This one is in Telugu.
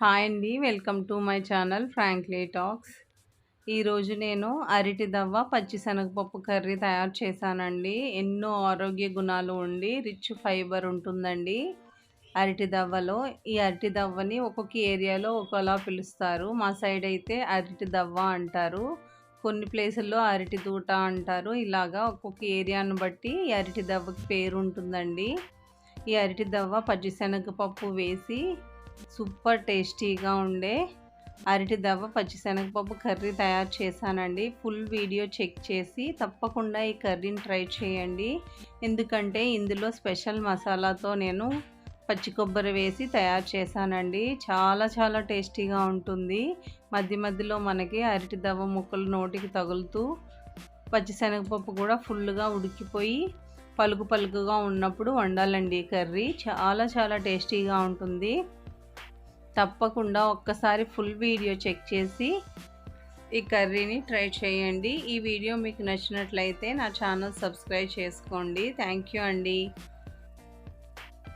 హాయ్ అండి welcome to my channel frankly talks. ఈరోజు నేను అరటి దవ్వ పచ్చిశనగపప్పు కర్రీ తయారు చేశానండి. ఎన్నో ఆరోగ్య గుణాలు ఉండి రిచ్ ఫైబర్ ఉంటుందండి. అరటి దవ్వలో ఈ అరటి దవ్వని ఒక్కొక్క ఏరియాలో ఒకలా పిలుస్తారు. మా సైడ్ అయితే అరటి దవ్వ అంటారు. కొన్ని ప్లేసుల్లో అరటి దూట అంటారు. ఇలాగా ఒక్కొక్క ఏరియాను బట్టి ఈ అరటి దవ్వకి పేరు ఉంటుందండి. ఈ అరటి దవ్వ పచ్చిశనగపప్పు వేసి సూపర్ టేస్టీగా ఉండే అరటి దవ్వ పచ్చిశనగపప్పు కర్రీ తయారు చేశానండి. ఫుల్ వీడియో చెక్ చేసి తప్పకుండా ఈ కర్రీని ట్రై చేయండి. ఎందుకంటే ఇందులో స్పెషల్ మసాలాతో నేను పచ్చి కొబ్బరి వేసి తయారు చేశానండి. చాలా చాలా టేస్టీగా ఉంటుంది. మధ్య మధ్యలో మనకి అరటి దవ్వ ముక్కలు నోటికి తగులుతూ పచ్చిశనగపప్పు కూడా ఫుల్గా ఉడికిపోయి పలుకు పలుకుగా ఉన్నప్పుడు వండాలండి కర్రీ. చాలా చాలా టేస్టీగా ఉంటుంది. తప్పకుండా ఒక్కసారి ఫుల్ వీడియో చెక్ చేసి ఈ కర్రీని ట్రై చేయండి. ఈ వీడియో మీకు నచ్చినట్లయితే నా ఛానల్ సబ్స్క్రైబ్ చేసుకోండి. థ్యాంక్ యూ అండి.